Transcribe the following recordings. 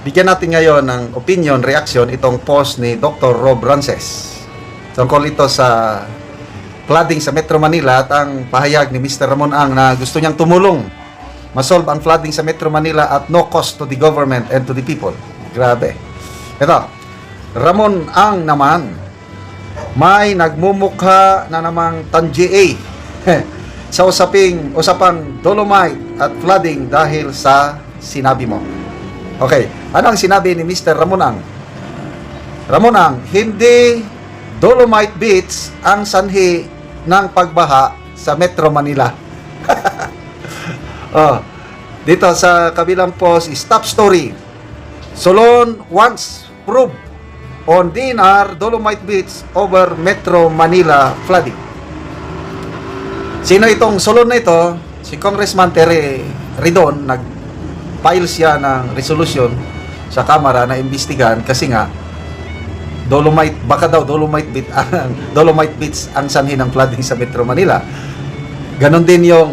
Bigyan natin ngayon ng opinion, reaction itong post ni Dr. Rob Rances. Tungkol ito sa flooding sa Metro Manila at ang pahayag ni Mr. Ramon Ang na gusto niyang tumulong masolve ang flooding sa Metro Manila at no cost to the government and to the people. Grabe. Ito, Ramon Ang naman, may nagmumukha na namang tangi sa usaping usapang dolomite at flooding dahil sa sinabi mo. Okay, ano ang sinabi ni Mr. Ramonang? Ramonang, hindi dolomite beach ang sanhi ng pagbaha sa Metro Manila. oh, dito sa kabilang post is top story. Solon once proved on DNR Dolomite Beach over Metro Manila flooding. Sino itong Solon na ito? Si Congressman Terry Ridon nag-file siya ng resolution sa Kamara na imbestigahan kasi nga Dolomite, baka daw Dolomite Beach ang Dolomite Beach ang sanhi ng flooding sa Metro Manila. Ganon din yung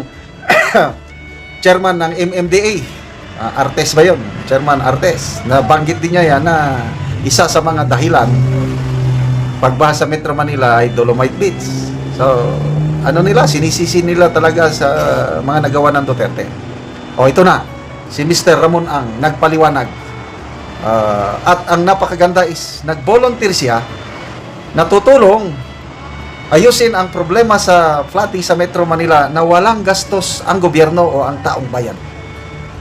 chairman ng MMDA, ah, Artes ba yun? Chairman Artes, na banggit din niya yan na isa sa mga dahilan pagbaha sa Metro Manila ay Dolomite Beach. So, ano nila, sinisisi nila talaga sa mga nagawa ng Duterte. O ito na, si Mr. Ramon Ang nagpaliwanag. Ah, at ang napakaganda is nag-volunteer siya na tutulong ayusin ang problema sa flooding sa Metro Manila na walang gastos ang gobyerno o ang taong bayan.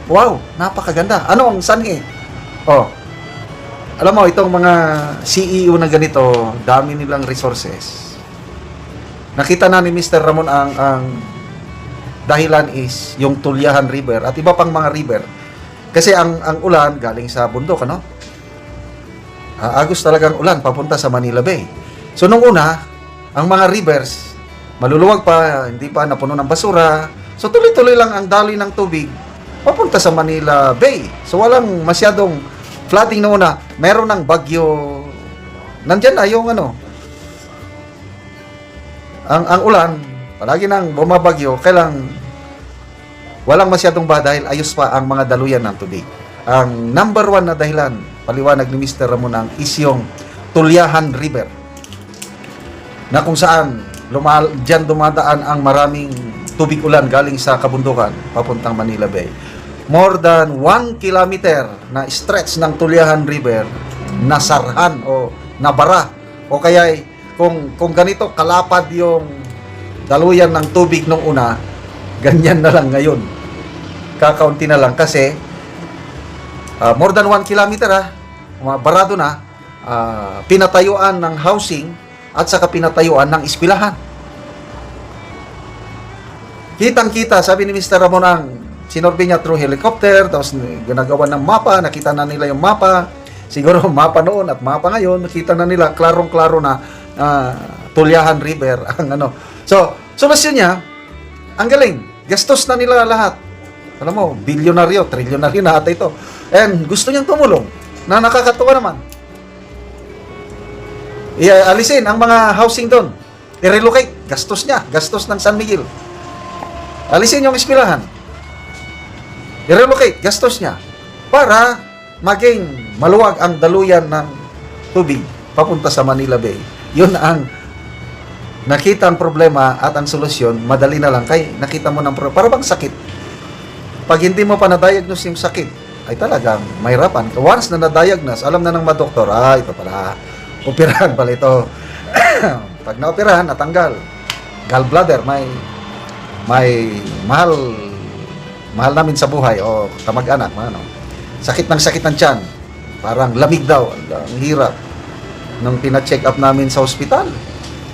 Wow, napakaganda. Ano ang sanhi? Oh, alam mo, itong mga CEO na ganito, dami nilang resources. Nakita na ni Mr. Ramon ang, ang dahilan is yung Tulyahan River at iba pang mga river. Kasi ang, ang ulan galing sa bundok, ano? Ah, agos talagang ulan papunta sa Manila Bay. So nung una, ang mga rivers, maluluwag pa, hindi pa napuno ng basura. So tuloy-tuloy lang ang daloy ng tubig papunta sa Manila Bay. So walang masyadong flooding na. Meron ng bagyo. Nandyan na yung ano. Ang, ang ulan, palagi nang bumabagyo, kailang walang masyadong ba dahil ayos pa ang mga daluyan ng tubig. Ang number one na dahilan, paliwanag ni Mr. Ramonang, is yung Tulyahan River na kung saan lumal, dyan dumadaan ang maraming tubig ulan galing sa kabundukan papuntang Manila Bay. More than 1 kilometer na stretch ng Tulyahan River nasarhan o nabara o kaya kung kung ganito kalapad yung daluyan ng tubig nung una ganyan na lang ngayon kakaunti na lang kasi ah, more than 1 kilometer ah mga barado na ah, pinatayuan ng housing at saka pinatayuan ng ispilahan. Kitang-kita, sabi ni Mr. Ramon ang sinorbe niya through helicopter, tapos ginagawa ng mapa, nakita na nila yung mapa. Siguro mapa noon at mapa ngayon, nakita na nila klarong-klaro na ah, Tulyahan River ang ano. So, solusyon niya, ang galing. Gastos na nila lahat. Alam mo, bilyonaryo, trilyonaryo na ata ito. And gusto niyang tumulong na nakakatuwa naman. I-alisin ang mga housing doon. I-relocate. Gastos niya. Gastos ng San Miguel. Alisin yung eskwelahan. I-relocate. Gastos niya. Para maging maluwag ang daluyan ng tubig papunta sa Manila Bay. Yun ang nakita ang problema at ang solusyon, madali na lang. Kay nakita mo ng problema. Para bang sakit. Pag hindi mo pa na-diagnose yung sakit, ay talagang mahirapan. Once na na-diagnose, alam na ng mga doktor, ah, ito pala, operahan pala ito. Pag na-operahan, natanggal. Gallbladder, may may mahal mahal namin sa buhay o kamag-anak, ano. Sakit ng sakit ng tiyan. Parang lamig daw, ang hirap. Nung pina-check up namin sa ospital,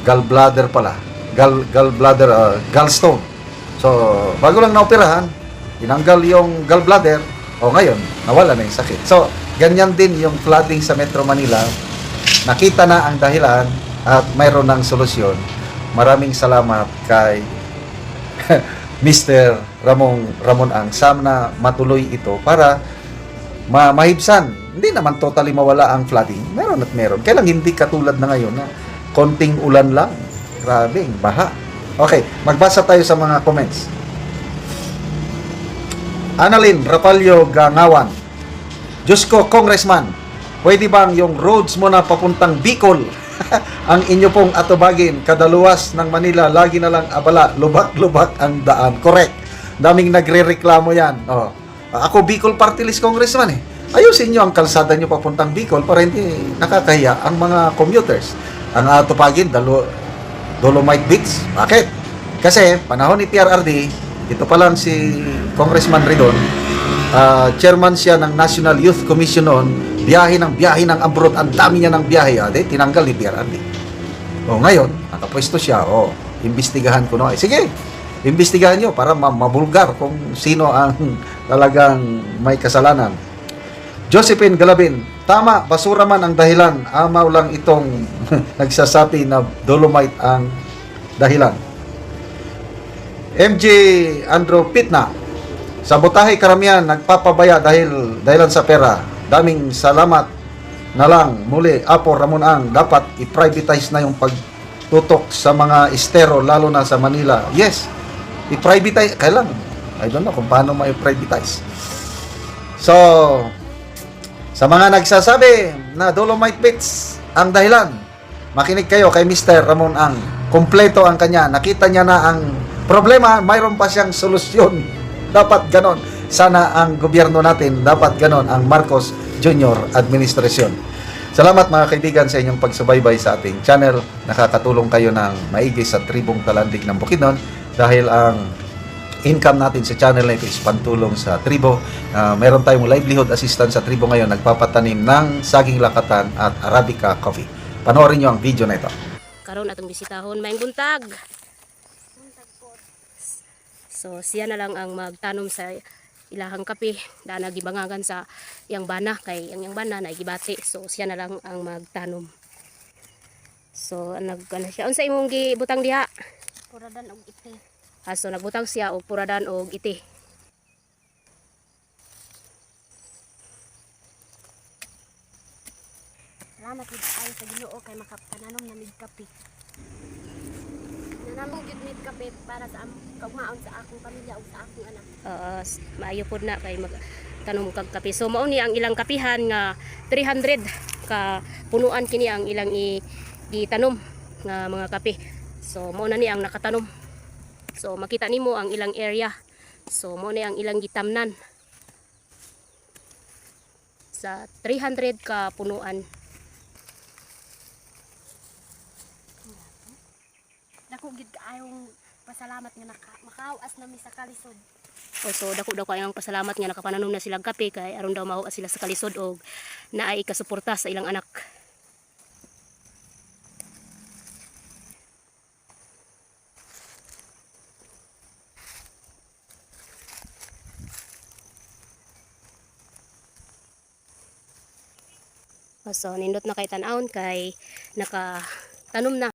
gallbladder pala. Gall gallbladder, uh, gallstone. So, bago lang na-operahan, tinanggal yung gallbladder, o ngayon, nawala na yung sakit. So, ganyan din yung flooding sa Metro Manila. Nakita na ang dahilan at mayroon ng solusyon. Maraming salamat kay Mr. Ramon Ramon Ang sana matuloy ito para ma mahibsan. Hindi naman totally mawala ang flooding. Meron at meron. Kailang hindi katulad na ngayon na konting ulan lang. Grabing baha. Okay, magbasa tayo sa mga comments. Annalyn Rapalyo Gangawan. Diyos ko, Congressman, pwede bang yung roads mo na papuntang Bicol ang inyo pong atubagin kadaluwas ng Manila, lagi na lang abala, lubak-lubak ang daan. Correct. Daming nagre-reklamo yan. Oh. Ako Bicol Party List Congressman eh. Ayusin nyo ang kalsada nyo papuntang Bicol para hindi nakakahiya ang mga commuters. Ang atupagin, dalo, Dolomite Beach. Bakit? Kasi panahon ni PRRD, ito pa lang si Congressman Ridon, ah, chairman siya ng National Youth Commission noon, biyahe ng biyahe ng abroad, ang dami niya ng biyahe, ah, di, tinanggal ni PRRD. O ngayon, nakapwesto siya, o, imbestigahan ko na. Eh, sige, imbestigahan nyo para ma- mabulgar kung sino ang talagang may kasalanan. Josephine Galabin, tama, basura man ang dahilan. Amaw lang itong nagsasabi na dolomite ang dahilan. MJ Andrew Pitna, sabotahe karamihan nagpapabaya dahil dahilan sa pera. Daming salamat na lang muli Apo Ramon Ang dapat i-privatize na yung pagtutok sa mga estero lalo na sa Manila. Yes, i-privatize kailan? I don't know kung paano ma-privatize. So, sa mga nagsasabi na Dolomite Pits ang dahilan, makinig kayo kay Mr. Ramon Ang. Kompleto ang kanya. Nakita niya na ang problema, mayroon pa siyang solusyon. Dapat ganon. Sana ang gobyerno natin, dapat ganon ang Marcos Jr. Administrasyon. Salamat mga kaibigan sa inyong pagsubaybay sa ating channel. Nakakatulong kayo ng maigi sa tribong talandig ng Bukidnon dahil ang income natin sa channel na ito is pantulong sa tribo. Ah, meron tayong livelihood assistance sa tribo ngayon, nagpapatanim ng saging lakatan at Arabica coffee. Panoorin nyo ang video na ito. karon atong bisitahon maing buntag. So siya na lang ang magtanom sa ilahang kape da nagibangagan sa yang bana kay ang yang bana naigibati. So siya na lang ang magtanom. So nag ano siya unsa imong gibutang diha? Puradan og ite. Ah, so nagbutang siya og puradan og iti. Salamat gid ay sa Ginoo kay makapananom na mig kape. Nanamo gid mig kape para sa kaugmaon sa akong pamilya ug sa akong anak. uh, maayo pod na kay mag tanom kag kape. So mao ni ang ilang kapihan nga 300 ka punuan kini ang ilang i gitanom nga mga kape. So mao na ni ang nakatanom. So makita nimo ang ilang area. So mao ni ang ilang gitamnan. Sa 300 ka punuan. Dako gid kaayong pasalamat nga naka, makaawas nami sa kalisod. O, so dako daw kayong pasalamat nga nakapananom na silang kape kay aron daw mao sila sa kalisod og naay kasuporta sa ilang anak. So nindot na kay tan-awon kay naka tanom na